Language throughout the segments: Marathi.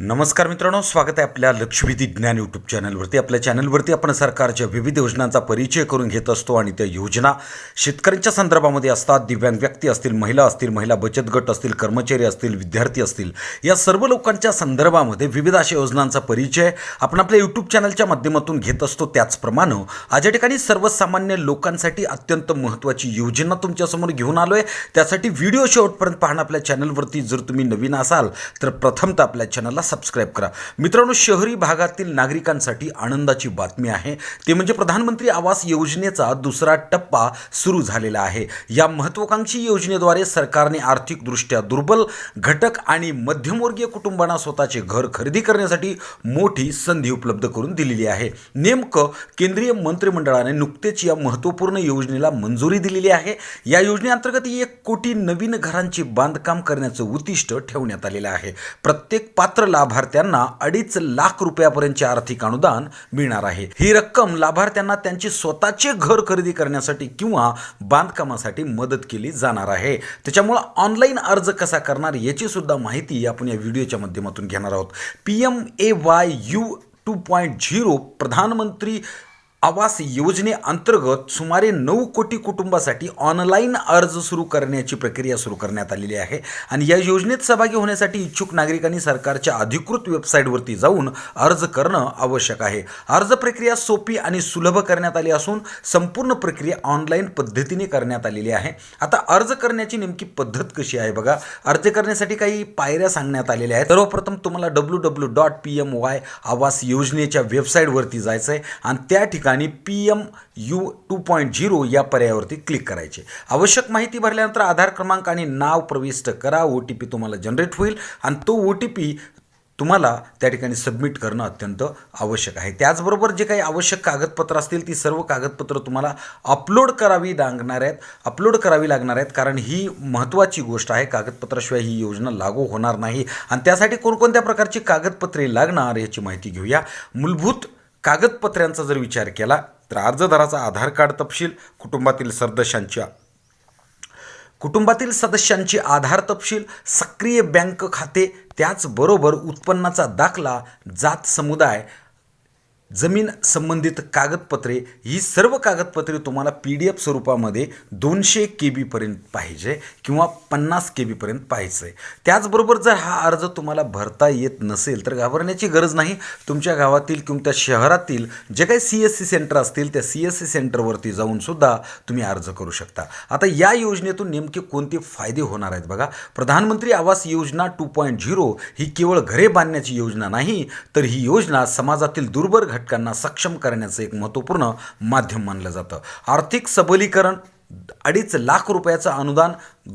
नमस्कार मित्रांनो स्वागत आहे आपल्या लक्षवेधी ज्ञान यूट्यूब चॅनलवरती आपल्या चॅनलवरती आपण सरकारच्या विविध योजनांचा परिचय करून घेत असतो आणि त्या योजना शेतकऱ्यांच्या संदर्भामध्ये असतात. दिव्यांग व्यक्ती असतील महिला असतील महिला बचत गट असतील कर्मचारी असतील विद्यार्थी असतील. या सर्व लोकांच्या संदर्भामध्ये विविध अशा योजनांचा परिचय आपण आपल्या यूट्यूब चॅनलच्या माध्यमातून घेत असतो. त्याचप्रमाणे आज या ठिकाणी सर्वसामान्य लोकांसाठी अत्यंत महत्त्वाची योजना तुमच्यासमोर घेऊन आलो आहे त्यासाठी व्हिडिओ शेवटपर्यंत पाहणं आपल्या चॅनलवरती जर तुम्ही नवीन असाल तर प्रथमतः आपल्या चॅनलला सबस्क्राईब करा. मित्रांनो शहरी भागातील नागरिकांसाठी आनंदाची बातमी आहे. ते म्हणजे प्रधानमंत्री आवास योजनेचा दुसरा टप्पा सुरू झालेला आहे. या महत्त्वाकांक्षी योजनेद्वारे सरकारने आर्थिकदृष्ट्या दुर्बल घटक आणि मध्यमवर्गीय कुटुंबांना स्वतःचे घर खरेदी करण्यासाठी मोठी संधी उपलब्ध करून दिलेली आहे. नेमकं केंद्रीय मंत्रिमंडळाने नुकतेच या महत्त्वपूर्ण योजनेला मंजुरी दिलेली आहे. या योजनेअंतर्गत एक कोटी नवीन घरांचे बांधकाम करण्याचं उद्दिष्ट ठेवण्यात आलेलं आहे. प्रत्येक पात्र लाभार्थ्यांना अडीच लाख रुपयापर्यंतचे आर्थिक अनुदान मिळणार आहे. ही रक्कम लाभार्थ्यांना त्यांची स्वतःचे घर खरेदी करण्यासाठी किंवा बांधकामासाठी मदत केली जाणार आहे. त्याच्यामुळं ऑनलाईन अर्ज कसा करणार याची सुद्धा माहिती आपण या व्हिडिओच्या माध्यमातून घेणार आहोत. P M A Y U two point zero प्रधानमंत्री आवास योजनेअंतर्गत सुमारे नऊ कोटी कुटुंबासाठी ऑनलाईन अर्ज सुरू करण्याची प्रक्रिया सुरू करण्यात आलेली आहे. आणि या योजनेत सहभागी होण्यासाठी इच्छुक नागरिकांनी सरकारच्या अधिकृत वेबसाईटवरती जाऊन अर्ज करणं आवश्यक आहे. अर्ज प्रक्रिया सोपी आणि सुलभ करण्यात आली असून संपूर्ण प्रक्रिया ऑनलाईन पद्धतीने करण्यात आलेली आहे. आता अर्ज करण्याची नेमकी पद्धत कशी आहे बघा. अर्ज करण्यासाठी काही पायऱ्या सांगण्यात आलेल्या आहेत. सर्वप्रथम तुम्हाला W W dot P M Y आवास योजनेच्या वेबसाईटवरती जायचं आहे आणि त्या ठिकाणी P M U two point zero या पर्यायावरती क्लिक करायचे. आवश्यक माहिती भरल्यानंतर आधार क्रमांक आणि नाव प्रविष्ट करा. ओ टी पी तुम्हाला जनरेट होईल आणि तो ओ टी पी तुम्हाला त्या ठिकाणी सबमिट करणं अत्यंत आवश्यक आहे. त्याचबरोबर जे काही आवश्यक कागदपत्र असतील ती सर्व कागदपत्र तुम्हाला अपलोड करावी लागणार आहेत. अपलोड करावी लागणार आहेत कारण ही महत्त्वाची गोष्ट आहे. कागदपत्राशिवाय ही योजना लागू होणार नाही. आणि त्यासाठी कोणकोणत्या प्रकारची कागदपत्रे लागणार याची माहिती घेऊया. मूलभूत कागदपत्र्यांचा जर विचार केला तर अर्जदाराचा आधार कार्ड तपशील कुटुंबातील सदस्यांच्या कुटुंबातील सदस्यांची आधार तपशील सक्रिय बँक खाते त्याचबरोबर उत्पन्नाचा दाखला जात समुदाय जमीन संबंधित कागदपत्रे ही सर्व कागदपत्रे तुम्हाला पी डी एफ स्वरूपामध्ये दोनशे के बीपर्यंत पाहिजे किंवा पन्नास के बीपर्यंत पाहिजे आहे त्याचबरोबर जर हा अर्ज तुम्हाला भरता येत नसेल तर घाबरण्याची गरज नाही. तुमच्या गावातील किंवा त्या शहरातील जे काही सी एस सी सेंटर असतील त्या सी एस सी सेंटरवरती जाऊन सुद्धा तुम्ही अर्ज करू शकता. आता या योजनेतून नेमके कोणते फायदे होणार आहेत बघा. प्रधानमंत्री Awas Yojana to point zero ही केवळ घरे बांधण्याची योजना नाही तर ही योजना समाजातील दुर्बल घटकांना सक्षम करण्याचं एक महत्त्वपूर्ण माध्यम मानलं जातं. आर्थिक सबलीकरण अडीच लाख रुपयाचं अनुदान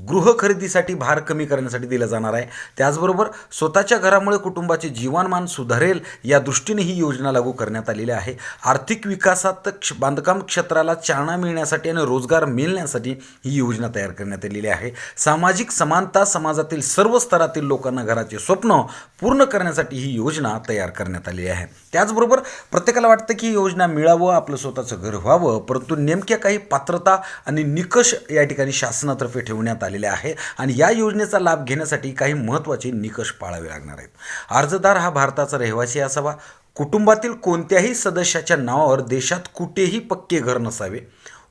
गृह खरेदीसाठी भार कमी करण्यासाठी दिलं जाणार आहे. त्याचबरोबर स्वतःच्या घरामुळे कुटुंबाचे जीवनमान सुधारेल या दृष्टीने ही योजना लागू करण्यात आलेली आहे. आर्थिक विकासात क्ष बांधकाम क्षेत्राला चालना मिळण्यासाठी आणि रोजगार मिळण्यासाठी ही योजना तयार करण्यात आलेली आहे. सामाजिक समानता समाजातील सर्व स्तरातील लोकांना घराचे स्वप्न पूर्ण करण्यासाठी ही योजना तयार करण्यात आली आहे. त्याचबरोबर प्रत्येकाला वाटतं की ही योजना मिळावं आपलं स्वतःचं घर व्हावं परंतु नेमक्या काही पात्रता आणि निकष या ठिकाणी शासनातर्फे ठेवण्यात आलेले आहे आणि या योजनेचा लाभ घेण्यासाठी काही महत्त्वाचे निकष पाळावे लागणार आहेत. अर्जदार हा भारताचा रहिवासी असावा. कुटुंबातील कोणत्याही सदस्याच्या नावावर देशात कुठेही पक्के घर नसावे.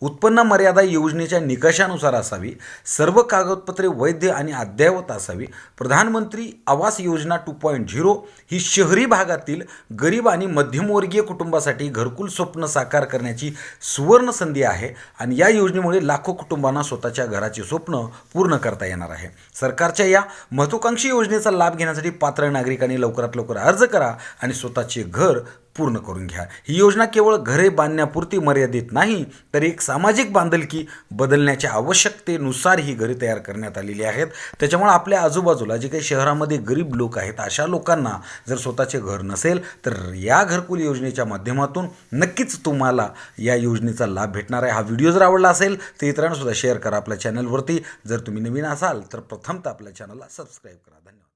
उत्पन्न मर्यादा योजनेच्या निकषानुसार असावी सर्व कागदपत्रे वैध आणि अद्ययावत असावी प्रधानमंत्री Awas Yojana to point zero ही शहरी भागातील गरीब आणि मध्यमवर्गीय कुटुंबासाठी घरकुल स्वप्न साकार करण्याची सुवर्ण संधी आहे आणि या योजनेमुळे लाखो कुटुंबांना स्वतःच्या घराचे स्वप्न पूर्ण करता येणार आहे. सरकारच्या या महत्त्वाकांक्षी योजनेचा लाभ घेण्यासाठी पात्र नागरिकांनी लवकरात लवकर अर्ज करा आणि स्वतःचे घर पूर्ण करून घ्या. ही योजना केवळ घरे बांधण्यापुरती मर्यादित नाही तर एक सामाजिक बांधलकी बदलण्याच्या आवश्यकतेनुसार ही घरे तयार करण्यात आलेली आहेत. त्याच्यामुळे आपल्या आजूबाजूला जे काही शहरामध्ये गरीब लोक आहेत अशा लोकांना जर स्वतःचे घर नसेल तर या घरकुल योजनेच्या माध्यमातून नक्कीच तुम्हाला या योजनेचा लाभ भेटणार आहे. हा व्हिडिओ जर आवडला असेल तर इतरांना सुद्धा शेअर करा आपल्या चॅनलवरती जर तुम्ही नवीन असाल तर प्रथमतः आपल्या चॅनलला सबस्क्राईब करा. धन्यवाद.